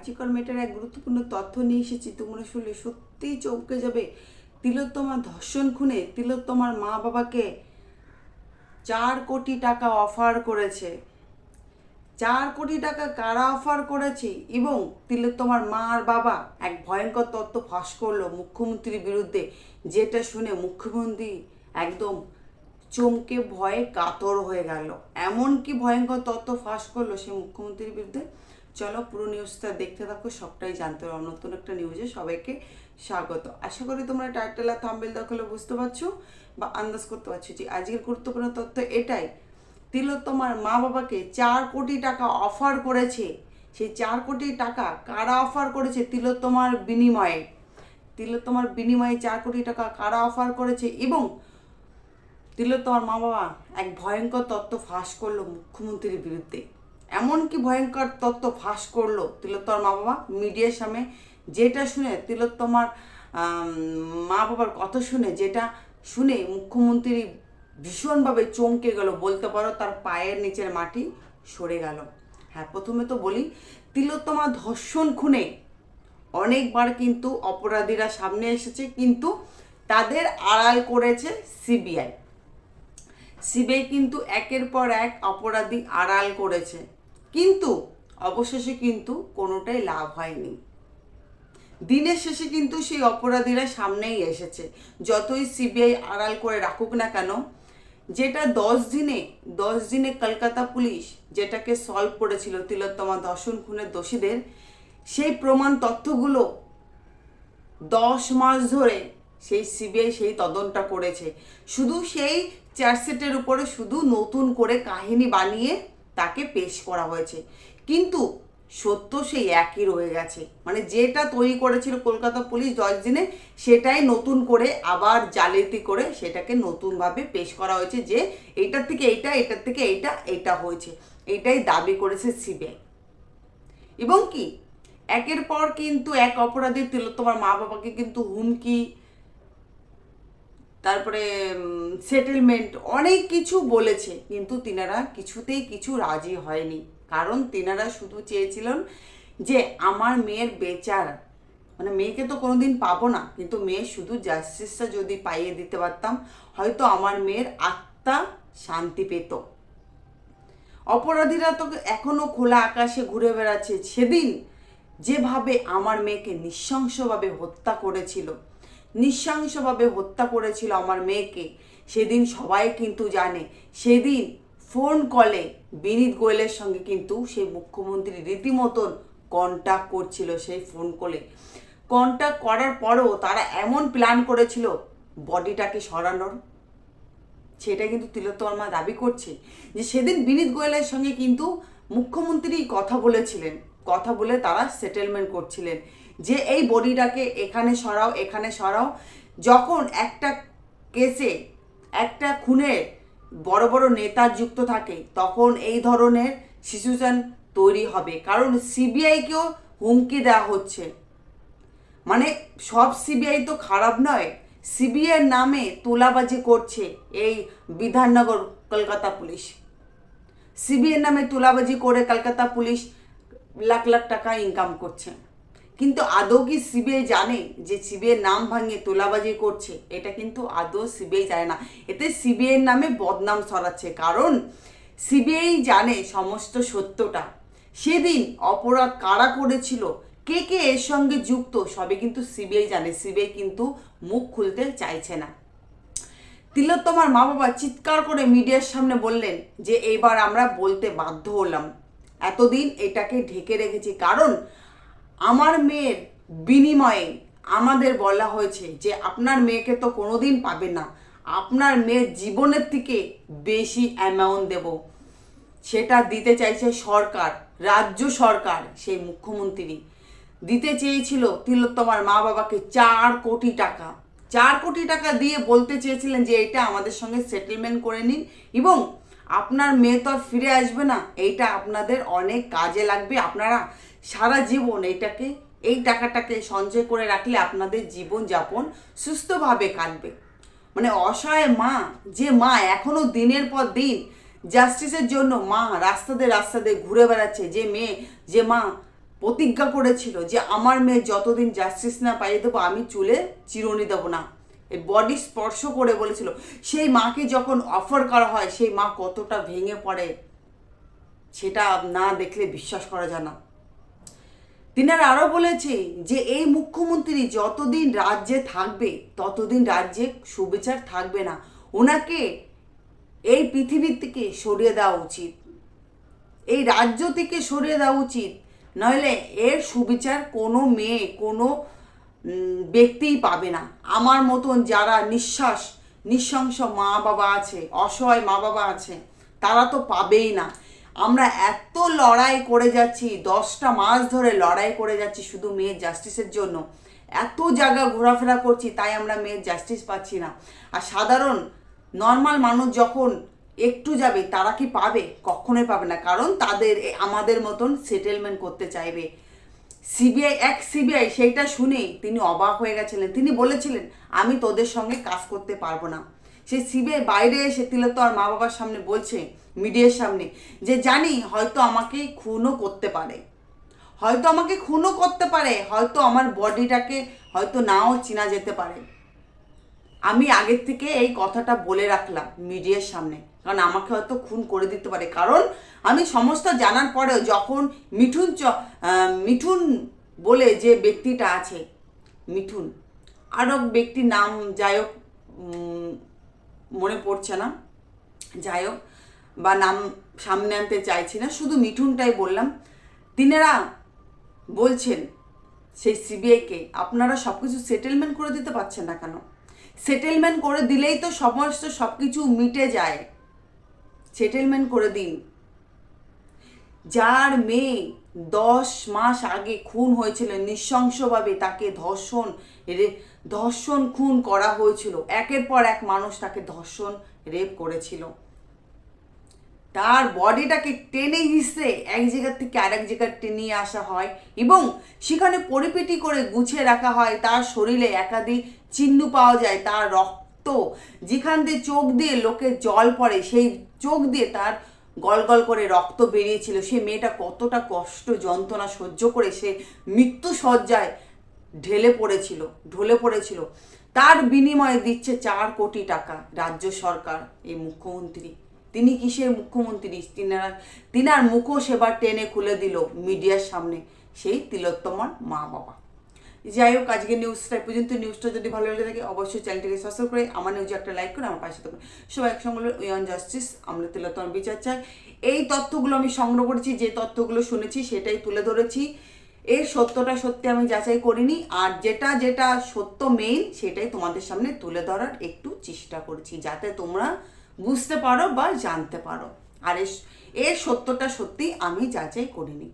আর্জিকর মেটার এক গুরুত্বপূর্ণ তথ্য নিয়ে এসেছি। তোমরা শুনলে সত্যিই চমকে যাবে। তিলোত্তমা ধর্ষণ খুনে তিলোত্তমার মা বাবাকে চার কোটি টাকা অফার করেছে। চার কোটি টাকা কারা অফার করেছে? এবং তিলোত্তমার মা আর বাবা এক ভয়ঙ্কর তত্ত্ব ফাঁস করল মুখ্যমন্ত্রীর বিরুদ্ধে। যেটা শুনে মুখ্যমন্ত্রী একদম চমকে ভয়ে কাতর হয়ে গেল। এমন কি ভয়ঙ্কর তত্ত্ব ফাঁস করল সে মুখ্যমন্ত্রীর বিরুদ্ধে। চলো পুরো নিউজটা দেখতে থাকো, সবটাই জানতে পারো নতুন একটা নিউজে সবাইকে স্বাগত। আশা করি তোমরা টাইটেল আর থাম্বেল দখলে বুঝতে পারছ বা আন্দাজ করতে পারছ যে আজকের গুরুত্বপূর্ণ তথ্য এটাই। তিলোত্তমার মা বাবাকে চার কোটি টাকা অফার করেছে। সেই চার কোটি টাকা কারা অফার করেছে? তিলোত্তমার বিনিময়ে। তিলোত্তমার বিনিময়ে চার কোটি টাকা কারা অফার করেছে? এবং তিলোত্তমার মা বাবা এক ভয়ঙ্কর তত্ত্ব ফাঁস করল মুখ্যমন্ত্রীর বিরুদ্ধে। এমন কি ভয়ঙ্কর তত্ত্ব ফাঁস করল তিলোত্তমার মা বাবা মিডিয়ার সামনে, যেটা শুনে তিলোত্তমার মা বাবার কথা শুনে, যেটা শুনে মুখ্যমন্ত্রী ভীষণভাবে চমকে গেল। বলতে পারো তার পায়ের নিচের মাটি সরে গেল। হ্যাঁ প্রথমে তো বলি তিলোত্তমা ধর্ষণ খুনে অনেকবার কিন্তু অপরাধীরা সামনে এসেছে, কিন্তু তাদের আড়াল করেছে সিবিআই। সিবিআই কিন্তু একের পর এক অপরাধী আড়াল করেছে। কিন্তু অবশেষে কিন্তু কোনোটাই লাভ হয়নি। দিনের শেষে কিন্তু সেই অপরাধীরা সামনেই এসেছে। যতই সিবিআই আড়াল করে রাখুক না কেন, যেটা দশ দিনে দশ দিনে কলকাতা পুলিশ যেটাকে সলভ করেছিল তিলোত্তমা দর্শন খুনের দোষীদের, সেই প্রমাণ তথ্যগুলো দশ মাস ধরে সেই সিবিআই সেই তদন্তটা করেছে। শুধু সেই চার্জশিটের উপরে শুধু নতুন করে কাহিনী বানিয়ে তাকে পেশ করা হয়েছে। কিন্তু সত্য সেই একই রয়ে গেছে। মানে যেটা তৈরি করেছিল কলকাতা পুলিশ দশ দিনে, সেটাই নতুন করে আবার জালিয়াতি করে সেটাকে নতুনভাবে পেশ করা হয়েছে যে এইটার থেকে এইটা এটার থেকে এইটা এইটা হয়েছে। এটাই দাবি করেছে সিবিআই। এবং কি? একের পর কিন্তু এক অপরাধী তিলোত্তমার মা বাবাকে কিন্তু হুমকি তারপরে সেটেলমেন্ট অনেক কিছু বলেছে, কিন্তু তিনারা কিছুতেই কিছু রাজি হয়নি। কারণ তিনারা শুধু চেয়েছিলেন যে, আমার মেয়ের বেচার মানে মেয়েকে তো কোনোদিন পাবো না, কিন্তু মেয়ে শুধু জাস্টিসটা যদি পাইয়ে দিতে পারতাম, হয়তো আমার মেয়ের আত্মা শান্তি পেত। অপরাধীরা তো এখনও খোলা আকাশে ঘুরে বেড়াচ্ছে। সেদিন যেভাবে আমার মেয়েকে নৃশংসভাবে হত্যা করেছিল নৃশংসভাবে হত্যা করেছিল আমার মেয়েকে। সেদিন সবাই কিন্তু জানে। সেদিন ফোন কলে বিনীত গোয়েলের সঙ্গে কিন্তু সেই মুখ্যমন্ত্রী রীতিমতন কন্ট্যাক্ট করছিল সেই ফোন কলে কন্ট্যাক্ট করার পরেও তারা এমন প্ল্যান করেছিল বডিটাকে সরানোর। সেটা কিন্তু তিলোত্তমার মা দাবি করছে যে সেদিন বিনীত গোয়েলের সঙ্গে কিন্তু মুখ্যমন্ত্রী কথা বলেছিলেন। কথা বলে তারা সেটেলমেন্ট করছিলেন। যে এই বডিটাকে এখানে সরাও এখানে সরাও। যখন একটা কেসে, একটা খুনে বড় বড় নেতা যুক্ত থাকে, তখন এই ধরনের সিচুয়েশন তৈরি হবে। কারণ সিবিআইকেও হুমকি দেওয়া হচ্ছে। মানে সব সিবিআই তো খারাপ নয়। সিবিআইয়ের নামে তোলাবাজি করছে এই বিধাননগর কলকাতা পুলিশ। সিবিআইয়ের নামে তোলাবাজি করে কলকাতা পুলিশ লাখ লাখ টাকা ইনকাম করছে। কিন্তু আদৌ কি সিবিআই জানে যে সিবিআই নাম ভাঙিয়ে তোলাবাজি করছে? এটা কিন্তু আদৌ সিবিআই জানে না। এতে সিবিআইয়ের নামে বদনাম ছড়াচ্ছে। কারণ সিবিআই জানে সমস্ত সত্যটা। সেদিন অপরাধ কারা করেছিল? কে কে এর সঙ্গে যুক্ত? সবে কিন্তু সিবিআই জানে। সিবিআই কিন্তু মুখ খুলতে চাইছে না। তিলোত্তমার মা বাবা চিৎকার করে মিডিয়ার সামনে বললেন যে, এইবার আমরা বলতে বাধ্য হলাম। এতদিন এটাকে ঢেকে রেখেছি। কারণ আমার মেয়ের বিনিময়ে আমাদের বলা হয়েছে যে আপনার মেয়েকে তো কোনোদিন পাবে না। আপনার মেয়ের জীবনের থেকে বেশি অ্যামাউন্ট দেব। সেটা দিতে চাইছে সরকার, রাজ্য সরকার, সেই মুখ্যমন্ত্রী। দিতে চেয়েছিল তিলোত্তমার মা বাবাকে চার কোটি টাকা। চার কোটি টাকা দিয়ে বলতে চেয়েছিলেন যে এটা আমাদের সঙ্গে সেটেলমেন্ট করে নিন এবং আপনার মেয়ে তো আর ফিরে আসবে না। এইটা আপনাদের অনেক কাজে লাগবে। আপনারা সারা জীবন এটাকে, এই টাকাটাকে সঞ্চয় করে রাখলে আপনাদের জীবন যাপন সুস্থভাবে কাটবে। মানে অসহায় মা, যে মা এখনও দিনের পর দিন জাস্টিসের জন্য মা রাস্তাতে রাস্তাতে ঘুরে বেড়াচ্ছে, যে মেয়ে, যে মা প্রতিজ্ঞা করেছিল যে আমার মেয়ে যতদিন জাস্টিস না পাইয়ে দেবো, আমি চুলে চিরুনি দেবো না। বডি স্পর্শ করে বলেছিল। সেই মাকে যখন অফার করা হয়, সেই মা কতটা ভেঙে পড়ে, সেটা না দেখলে বিশ্বাস করা যায় না। তিনারা আরও বলেছে যে, এই মুখ্যমন্ত্রী যতদিন রাজ্যে থাকবে, ততদিন রাজ্যে সুবিচার থাকবে না। ওনাকে এই পৃথিবীর থেকে সরিয়ে দেওয়া উচিত। এই রাজ্য থেকে সরিয়ে দেওয়া উচিত। নইলে এর সুবিচার কোনো মেয়ে, কোনো ব্যক্তিই পাবে না। আমার মতন যারা নিঃশ্বাস, নিঃশংস মা বাবা আছে, অসহায় মা বাবা আছে, তারা তো পাবেই না। আমরা এত লড়াই করে যাচ্ছি, দশটা মাস ধরে লড়াই করে যাচ্ছি শুধু মেয়ের জাস্টিসের জন্য। এত জায়গা ঘোরাফেরা করছি, তাই আমরা মেয়ের জাস্টিস পাচ্ছি না। আর সাধারণ নর্মাল মানুষ যখন একটু যাবে, তারা কি পাবে? কখনোই পাবে না। কারণ তাদের আমাদের মতন সেটেলমেন্ট করতে চাইবে। সিবিআই এক সিবিআই সেইটা শুনেই তিনি অবাক হয়ে গেছিলেন। তিনি বলেছিলেন, আমি তোদের সঙ্গে কাজ করতে পারব না। সেই সিবিআই বাইরে এসে তিলোত্তমার মা বাবার সামনে বলছে, মিডিয়ার সামনে, যে জানি হয়তো আমাকে খুনও করতে পারে। হয়তো আমাকে খুনও করতে পারে, হয়তো আমার বডিটাকে হয়তো নাও চেনা যেতে পারে। আমি আগের থেকে এই কথাটা বলে রাখলাম মিডিয়ার সামনে, কারণ আমাকে হয়তো খুন করে দিতে পারে। কারণ আমি সমস্ত জানার পরেও যখন মিঠুন চ মিঠুন বলে যে ব্যক্তিটা আছে, মিঠুন, আরও ব্যক্তির নাম যাই হোক পড়ছে না। যাই হোক, বা নাম সামনে আনতে চাইছি না, শুধু মিঠুনটাই বললাম। তিনারা বলছেন সেই সিবিআইকে আপনারা সব কিছু সেটেলমেন্ট করে দিতে পারছেন না কেন? সেটেলমেন্ট করে দিলেই তো সমস্ত সব কিছু মিটে যায়। সেটেলমেন্ট করে দিন। যার মেয়ে দশ মাস আগে খুন হয়েছিল নৃশংসভাবে তাকে ধর্ষণ ধর্ষণ খুন করা হয়েছিল। একের পর এক মানুষ তাকে ধর্ষণ, রেপ করেছিল। তার বডিটাকে টেনে হিসড়ে এক জায়গার থেকে আরেক জায়গায় টেনে আসা হয় এবং সেখানে পরিপিটি করে গুছিয়ে রাখা হয়। তার শরীরে একাধিক চিহ্ন পাওয়া যায়, তার রক্ত যেখান দিয়ে চোখ দিয়ে লোকের জল পড়ে, সেই চোখ দিয়ে তার গল গল করে রক্ত বেরিয়েছিল। সে মেয়েটা কতটা কষ্ট, যন্ত্রণা সহ্য করে সে মৃত্যু সজ্জায় ঢেলে পড়েছিল, ঢলে পড়েছিল। তার বিনিময়ে দিচ্ছে চার কোটি টাকা রাজ্য সরকার, এই মুখ্যমন্ত্রী। তিনি কিসের মুখ্যমন্ত্রী? তিনার তিনার মুখও সেবার টেনে খুলে দিল মিডিয়ার সামনে সেই তিলোত্তমার মা বাবা যাই হোক আজকে নিউজটা পর্যন্ত। নিউজটা যদি ভালো লেগে থাকে, অবশ্যই চ্যানেলটিকে সাবস্ক্রাইব করে আমার নিউজে একটা লাইক করে আমার পাশে থাকবেন সবাই একসঙ্গে উইয়ন জাস্টিস আমরা তিলোত্তমার বিচার চাই। এই তথ্যগুলো আমি সংগ্রহ করেছি, যে তথ্যগুলো শুনেছি, সেটাই তুলে ধরেছি। এর সত্যটা সত্যি আমি যাচাই করিনি, আর যেটা যেটা সত্য মেইন সেটাই তোমাদের সামনে তুলে ধরার একটু চেষ্টা করছি, যাতে তোমরা বুঝতে পারো বা জানতে পারো। আর এর সত্যটা সত্যি আমি যাচাই করিনি।